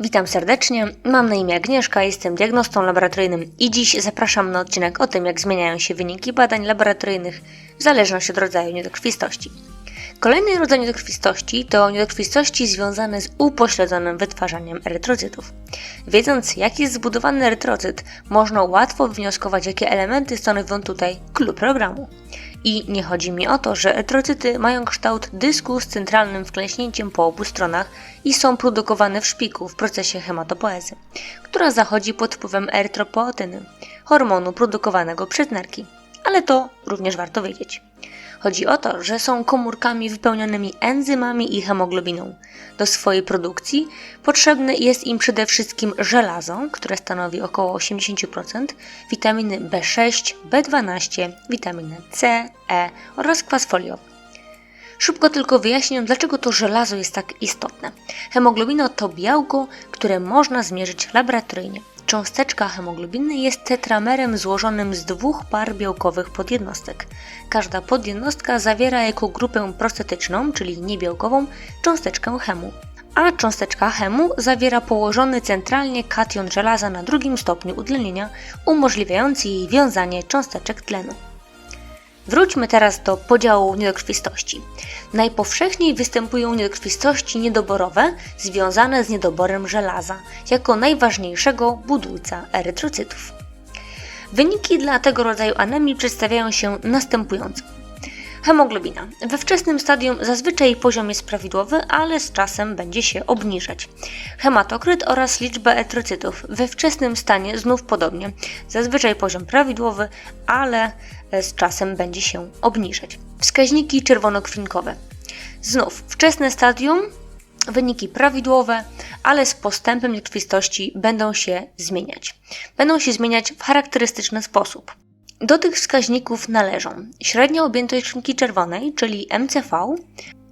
Witam serdecznie, mam na imię Agnieszka, jestem diagnostą laboratoryjnym i dziś zapraszam na odcinek o tym, jak zmieniają się wyniki badań laboratoryjnych w zależności od rodzaju niedokrwistości. Kolejny rodzaj niedokrwistości to niedokrwistości związane z upośledzonym wytwarzaniem erytrocytów. Wiedząc, jak jest zbudowany erytrocyt, można łatwo wywnioskować, jakie elementy stanowią tutaj klub programu. I nie chodzi mi o to, że erytrocyty mają kształt dysku z centralnym wklęśnięciem po obu stronach i są produkowane w szpiku w procesie hematopoezy, która zachodzi pod wpływem erytropoetyny, hormonu produkowanego przez nerki. Ale to również warto wiedzieć. Chodzi o to, że są komórkami wypełnionymi enzymami i hemoglobiną. Do swojej produkcji potrzebne jest im przede wszystkim żelazo, które stanowi około 80%, witaminy B6, B12, witaminy C, E oraz kwas foliowy. Szybko tylko wyjaśnię, dlaczego to żelazo jest tak istotne. Hemoglobina to białko, które można zmierzyć laboratoryjnie. Cząsteczka hemoglobiny jest tetramerem złożonym z dwóch par białkowych podjednostek. Każda podjednostka zawiera jako grupę prostetyczną, czyli niebiałkową, cząsteczkę chemu. A cząsteczka chemu zawiera położony centralnie kation żelaza na drugim stopniu utlenienia, umożliwiający jej wiązanie cząsteczek tlenu. Wróćmy teraz do podziału niedokrwistości. Najpowszechniej występują niedokrwistości niedoborowe związane z niedoborem żelaza, jako najważniejszego budulca erytrocytów. Wyniki dla tego rodzaju anemii przedstawiają się następująco. Hemoglobina. We wczesnym stadium zazwyczaj poziom jest prawidłowy, ale z czasem będzie się obniżać. Hematokryt oraz liczba erytrocytów. We wczesnym stanie znów podobnie. Zazwyczaj poziom prawidłowy, ale z czasem będzie się obniżać. Wskaźniki czerwonokrwinkowe. Znów wczesne stadium, wyniki prawidłowe, ale z postępem niekrwistości będą się zmieniać. Będą się zmieniać w charakterystyczny sposób. Do tych wskaźników należą średnia objętość krwinki czerwonej, czyli MCV,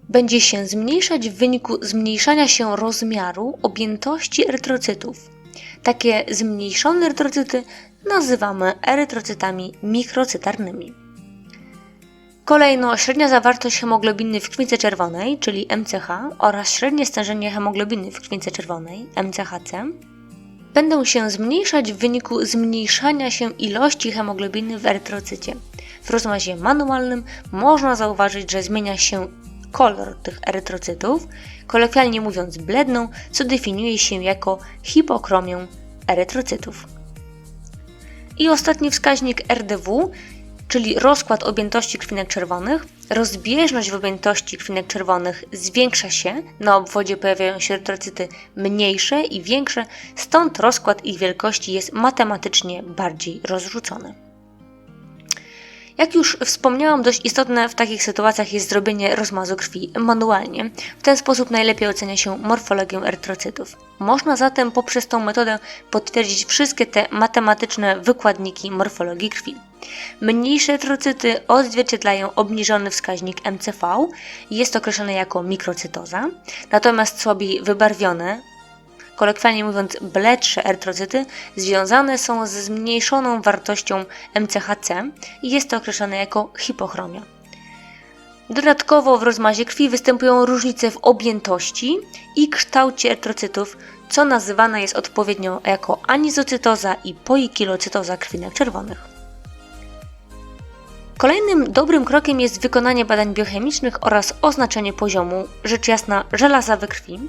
będzie się zmniejszać w wyniku zmniejszania się rozmiaru objętości erytrocytów. Takie zmniejszone erytrocyty nazywamy erytrocytami mikrocytarnymi. Kolejno średnia zawartość hemoglobiny w krwince czerwonej, czyli MCH, oraz średnie stężenie hemoglobiny w krwince czerwonej, MCHC, będą się zmniejszać w wyniku zmniejszania się ilości hemoglobiny w erytrocycie. W rozmazie manualnym można zauważyć, że zmienia się kolor tych erytrocytów, kolokwialnie mówiąc bledną, co definiuje się jako hipokromię erytrocytów. I ostatni wskaźnik RDW, czyli rozkład objętości krwinek czerwonych. Rozbieżność w objętości krwinek czerwonych zwiększa się, na obwodzie pojawiają się erytrocyty mniejsze i większe, stąd rozkład ich wielkości jest matematycznie bardziej rozrzucony. Jak już wspomniałam, dość istotne w takich sytuacjach jest zrobienie rozmazu krwi manualnie. W ten sposób najlepiej ocenia się morfologię erytrocytów. Można zatem poprzez tą metodę potwierdzić wszystkie te matematyczne wykładniki morfologii krwi. Mniejsze erytrocyty odzwierciedlają obniżony wskaźnik MCV, jest określony jako mikrocytoza, natomiast słabiej wybarwione kolokwialnie mówiąc bledsze erytrocyty, związane są ze zmniejszoną wartością MCHC i jest to określane jako hipochromia. Dodatkowo w rozmazie krwi występują różnice w objętości i kształcie erytrocytów, co nazywane jest odpowiednio jako anizocytoza i poikilocytoza krwinek czerwonych. Kolejnym dobrym krokiem jest wykonanie badań biochemicznych oraz oznaczenie poziomu, rzecz jasna, żelaza we krwi.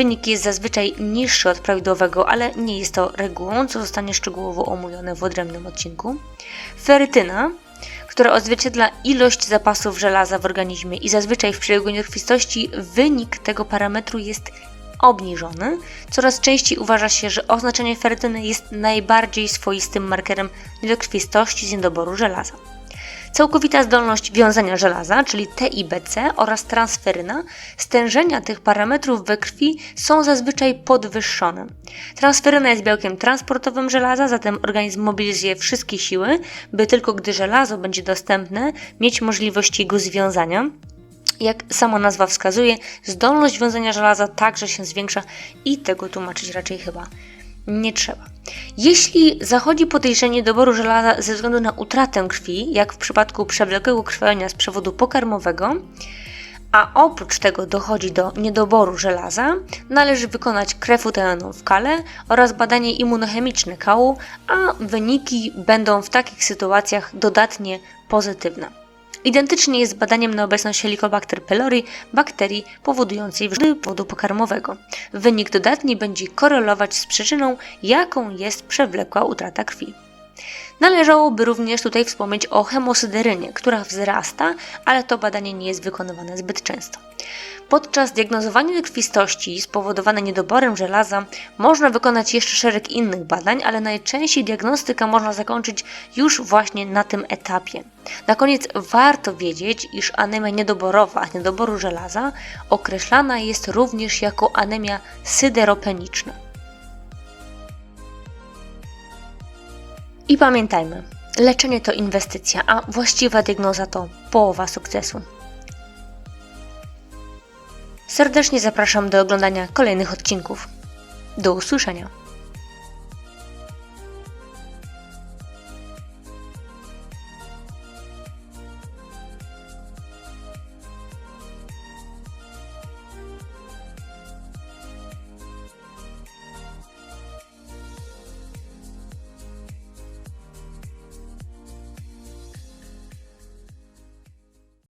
Wynik jest zazwyczaj niższy od prawidłowego, ale nie jest to regułą, co zostanie szczegółowo omówione w odrębnym odcinku. Ferytyna, która odzwierciedla ilość zapasów żelaza w organizmie i zazwyczaj w przebiegu niekrwistości wynik tego parametru jest obniżony. Coraz częściej uważa się, że oznaczenie ferytyny jest najbardziej swoistym markerem niedokrwistości z niedoboru żelaza. Całkowita zdolność wiązania żelaza, czyli TIBC oraz transferyna, stężenia tych parametrów we krwi są zazwyczaj podwyższone. Transferyna jest białkiem transportowym żelaza, zatem organizm mobilizuje wszystkie siły, by tylko gdy żelazo będzie dostępne, mieć możliwość jego związania. Jak sama nazwa wskazuje, zdolność wiązania żelaza także się zwiększa i tego tłumaczyć raczej chyba nie trzeba. Jeśli zachodzi podejrzenie doboru żelaza ze względu na utratę krwi, jak w przypadku przewlekłego krwawienia z przewodu pokarmowego, a oprócz tego dochodzi do niedoboru żelaza, należy wykonać krew utajoną w kale oraz badanie immunochemiczne kału, a wyniki będą w takich sytuacjach dodatnie pozytywne. Identycznie jest z badaniem na obecność Helicobacter pylori, bakterii powodującej wrzody powodu pokarmowego. Wynik dodatni będzie korelować z przyczyną, jaką jest przewlekła utrata krwi. Należałoby również tutaj wspomnieć o hemosyderynie, która wzrasta, ale to badanie nie jest wykonywane zbyt często. Podczas diagnozowania krwistości spowodowanej niedoborem żelaza można wykonać jeszcze szereg innych badań, ale najczęściej diagnostyka można zakończyć już właśnie na tym etapie. Na koniec warto wiedzieć, iż anemia niedoborowa niedoboru żelaza określana jest również jako anemia syderopeniczna. I pamiętajmy, leczenie to inwestycja, a właściwa diagnoza to połowa sukcesu. Serdecznie zapraszam do oglądania kolejnych odcinków. Do usłyszenia.